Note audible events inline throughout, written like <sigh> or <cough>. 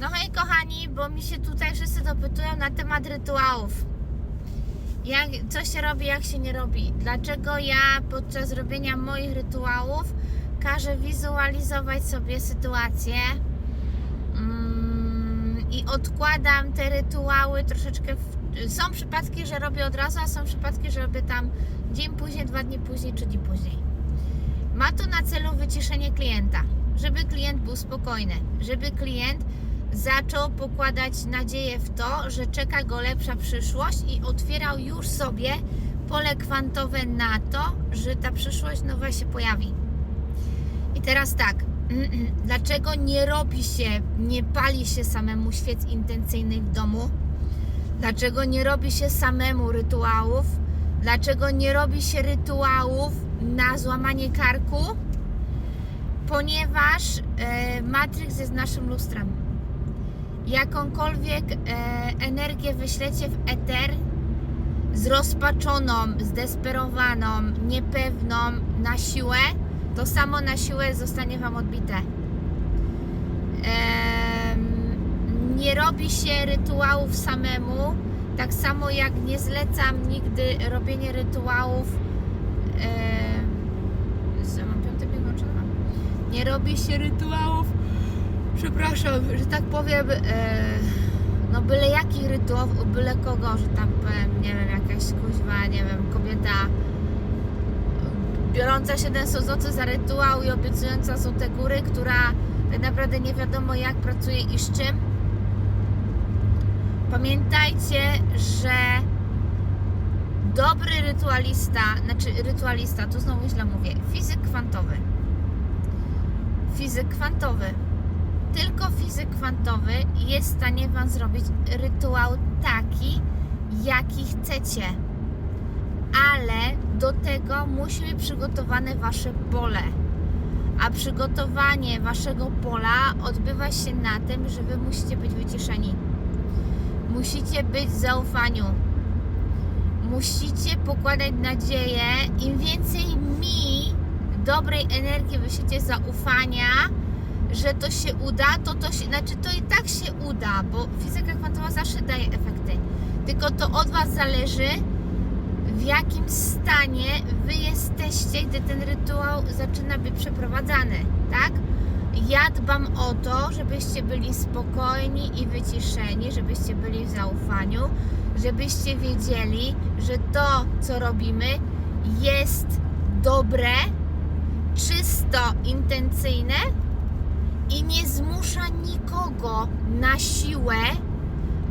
No hej kochani, bo mi się tutaj wszyscy dopytują na temat rytuałów. Jak, co się robi, jak się nie robi. Dlaczego ja podczas robienia moich rytuałów każę wizualizować sobie sytuację mm, i odkładam te rytuały troszeczkę. W, są przypadki, że robię od razu, a są przypadki, że robię tam dzień później, dwa dni później, czy dzień później. Ma to na celu wyciszenie klienta, żeby klient był spokojny, żeby klient zaczął pokładać nadzieję w to, że czeka go lepsza przyszłość i otwierał już sobie pole kwantowe na to, że ta przyszłość nowa się pojawi. I teraz tak, <clears throat> dlaczego nie robi się, nie pali się samemu świec intencyjnych w domu? Dlaczego nie robi się samemu rytuałów? Dlaczego nie robi się rytuałów na złamanie karku? Ponieważ e, Matrix jest naszym lustrem. Jakąkolwiek e, energię wyślecie w eter, zrozpaczoną, zdesperowaną, niepewną na siłę, to samo na siłę zostanie Wam odbite. Em, nie robi się rytuałów samemu, tak samo jak nie zlecam nigdy robienie rytuałów. co, mam piąty bieg. Nie robi się rytuałów, przepraszam, że tak powiem, e, no byle jakich rytuałów, byle kogo, że tam powiem, nie wiem, jakaś kuźwa, nie wiem, kobieta biorąca 700 zł za rytuał i obiecująca złote góry, która tak naprawdę nie wiadomo jak pracuje i z czym. Pamiętajcie, że dobry rytualista, znaczy rytualista, tu znowu źle mówię, fizyk kwantowy. Fizyk kwantowy. Tylko fizyk kwantowy jest w stanie Wam zrobić rytuał taki, jaki chcecie. Ale do tego musi być przygotowane Wasze pole. A przygotowanie Waszego pola odbywa się na tym, że Wy musicie być wyciszeni. Musicie być w zaufaniu. Musicie pokładać nadzieję. Im więcej mi dobrej energii wyślecie zaufania, że to się uda, to to się, znaczy to i tak się uda, bo fizyka kwantowa zawsze daje efekty. Tylko to od Was zależy, w jakim stanie Wy jesteście, gdy ten rytuał zaczyna być przeprowadzany, tak? Ja dbam o to, żebyście byli spokojni i wyciszeni, żebyście byli w zaufaniu, żebyście wiedzieli, że to, co robimy, jest dobre, czysto intencyjne i nie zmusza nikogo na siłę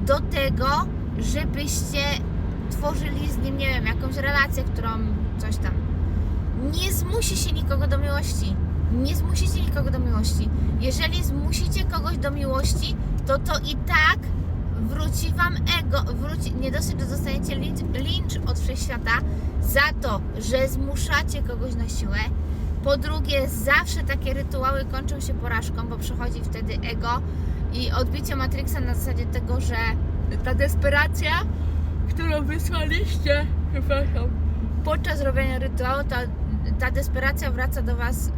do tego, żebyście tworzyli z nim, nie wiem, jakąś relację, którą coś tam. Nie zmusi się nikogo do miłości. Nie zmusicie nikogo do miłości. Jeżeli zmusicie kogoś do miłości, to to i tak wróci wam ego, wróci, nie dosyć, że dostaniecie lincz, lincz od wszechświata za to, że zmuszacie kogoś na siłę. Po drugie, zawsze takie rytuały kończą się porażką, bo przychodzi wtedy ego i odbicie Matrixa na zasadzie tego, że ta desperacja, którą wysłaliście, przepraszam, podczas robienia rytuału, ta, ta desperacja wraca do Was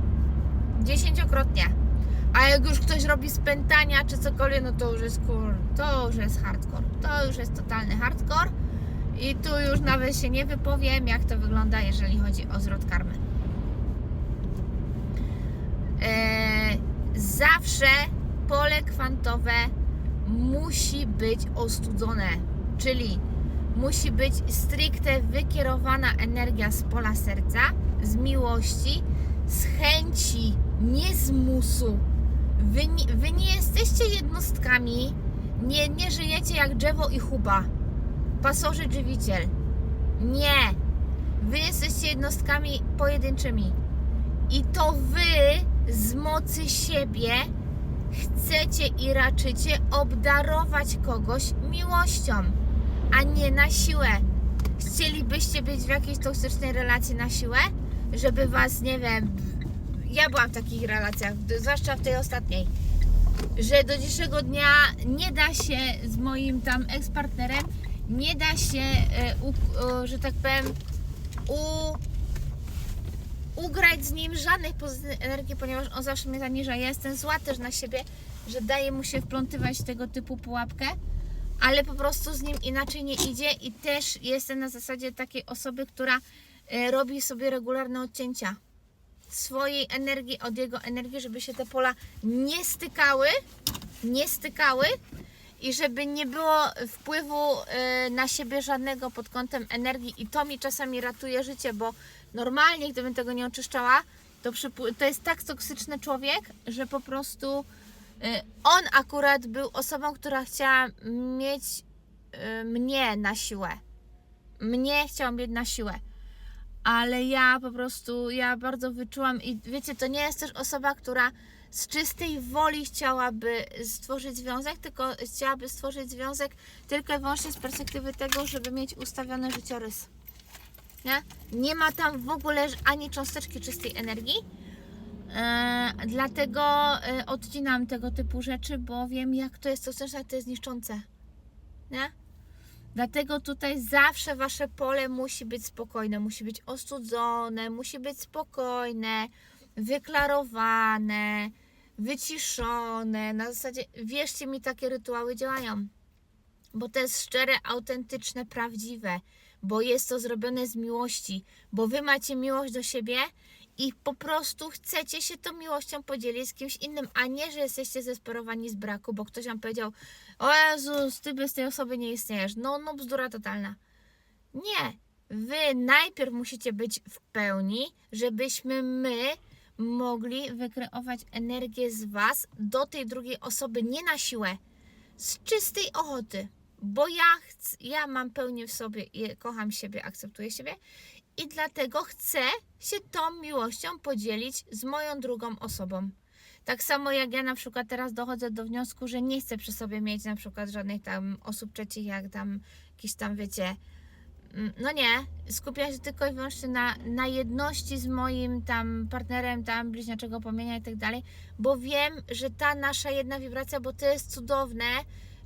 dziesięciokrotnie. A jak już ktoś robi spętania czy cokolwiek, no to już jest kur, to już jest hardcore. To już jest totalny hardcore. I tu już nawet się nie wypowiem, jak to wygląda, jeżeli chodzi o zwrot karmy. Eee, zawsze pole kwantowe musi być ostudzone, czyli musi być stricte wykierowana energia z pola serca, z miłości, z chęci, nie z musu. Wy, wy nie jesteście jednostkami, nie, nie żyjecie jak drzewo i chuba, pasożyt żywiciel. Nie. Wy jesteście jednostkami pojedynczymi. I to wy z mocy siebie chcecie i raczycie obdarować kogoś miłością, a nie na siłę. Chcielibyście być w jakiejś toksycznej relacji na siłę, żeby was, nie wiem, ja byłam w takich relacjach, zwłaszcza w tej ostatniej, że do dzisiejszego dnia nie da się z moim tam ex-partnerem, nie da się, e, że tak powiem, u, ugrać z nim żadnych pozytywnych energii, ponieważ on zawsze mnie zaniża. Ja jestem zła też na siebie, że daje mu się wplątywać tego typu pułapkę, ale po prostu z nim inaczej nie idzie i też jestem na zasadzie takiej osoby, która e, robi sobie regularne odcięcia swojej energii od jego energii, żeby się te pola nie stykały, nie stykały i żeby nie było wpływu e, na siebie żadnego pod kątem energii i to mi czasami ratuje życie, bo normalnie gdybym tego nie oczyszczała, to, to jest tak toksyczny człowiek, że po prostu e, on akurat był osobą, która chciała mieć e, mnie na siłę. Mnie chciał mieć na siłę ale ja po prostu, ja bardzo wyczułam i wiecie, to nie jest też osoba, która z czystej woli chciałaby stworzyć związek, tylko chciałaby stworzyć związek tylko i wyłącznie z perspektywy tego, żeby mieć ustawiony życiorys. Nie? Nie ma tam w ogóle ani cząsteczki czystej energii. E, dlatego e, odcinam tego typu rzeczy, bo wiem, jak to jest toksyczne, jak to jest niszczące. Nie? Dlatego tutaj zawsze wasze pole musi być spokojne, musi być ostudzone, musi być spokojne, wyklarowane, wyciszone. Na zasadzie, wierzcie mi, takie rytuały działają. Bo to jest szczere, autentyczne, prawdziwe, bo jest to zrobione z miłości, bo wy macie miłość do siebie i po prostu chcecie się tą miłością podzielić z kimś innym, a nie, że jesteście zesperowani z braku, bo ktoś wam powiedział, o Jezus, ty bez tej osoby nie istniejesz. No, no bzdura totalna. Nie. Wy najpierw musicie być w pełni, żebyśmy my mogli wykreować energię z was do tej drugiej osoby nie na siłę, z czystej ochoty. Bo ja, chcę, ja mam pełnię w sobie kocham siebie, akceptuję siebie i dlatego chcę się tą miłością podzielić z moją drugą osobą. Tak samo jak ja na przykład teraz dochodzę do wniosku, że nie chcę przy sobie mieć na przykład żadnych tam osób trzecich, jak tam jakieś tam wiecie. mm, No nie, skupiam się tylko i wyłącznie na, na jedności z moim tam partnerem, tam bliźniaczego płomienia i tak dalej, bo wiem, że ta nasza jedna wibracja, bo to jest cudowne,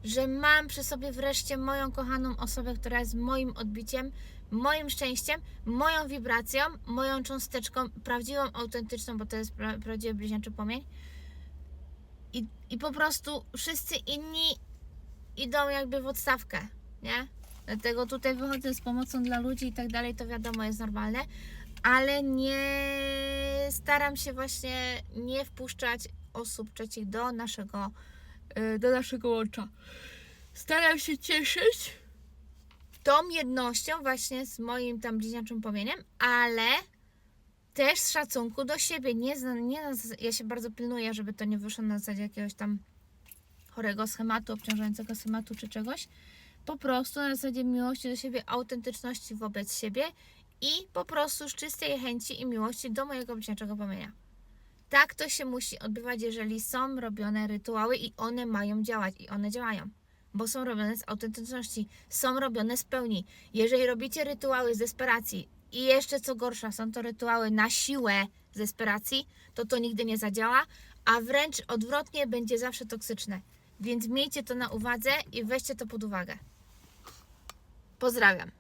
że mam przy sobie wreszcie moją kochaną osobę, która jest moim odbiciem, moim szczęściem, moją wibracją, moją cząsteczką, prawdziwą, autentyczną, bo to jest pra- prawdziwy bliźniaczy płomień. I, I po prostu wszyscy inni idą jakby w odstawkę, nie? Dlatego tutaj wychodzę z pomocą dla ludzi i tak dalej, to wiadomo jest normalne, ale nie staram się właśnie nie wpuszczać osób trzecich do naszego, y, do naszego łącza. Staram się cieszyć tą jednością właśnie z moim tam bliźniaczym płomieniem, ale też z szacunku do siebie. Nie, nie, ja się bardzo pilnuję, żeby to nie wyszło na zasadzie jakiegoś tam chorego schematu, obciążającego schematu czy czegoś. Po prostu na zasadzie miłości do siebie, autentyczności wobec siebie i po prostu z czystej chęci i miłości do mojego bliźniaczego płomienia. Tak to się musi odbywać, jeżeli są robione rytuały i one mają działać i one działają bo są robione z autentyczności, są robione z pełni. Jeżeli robicie rytuały z desperacji i jeszcze co gorsza, są to rytuały na siłę z desperacji, to to nigdy nie zadziała, a wręcz odwrotnie będzie zawsze toksyczne. Więc miejcie to na uwadze i weźcie to pod uwagę. Pozdrawiam.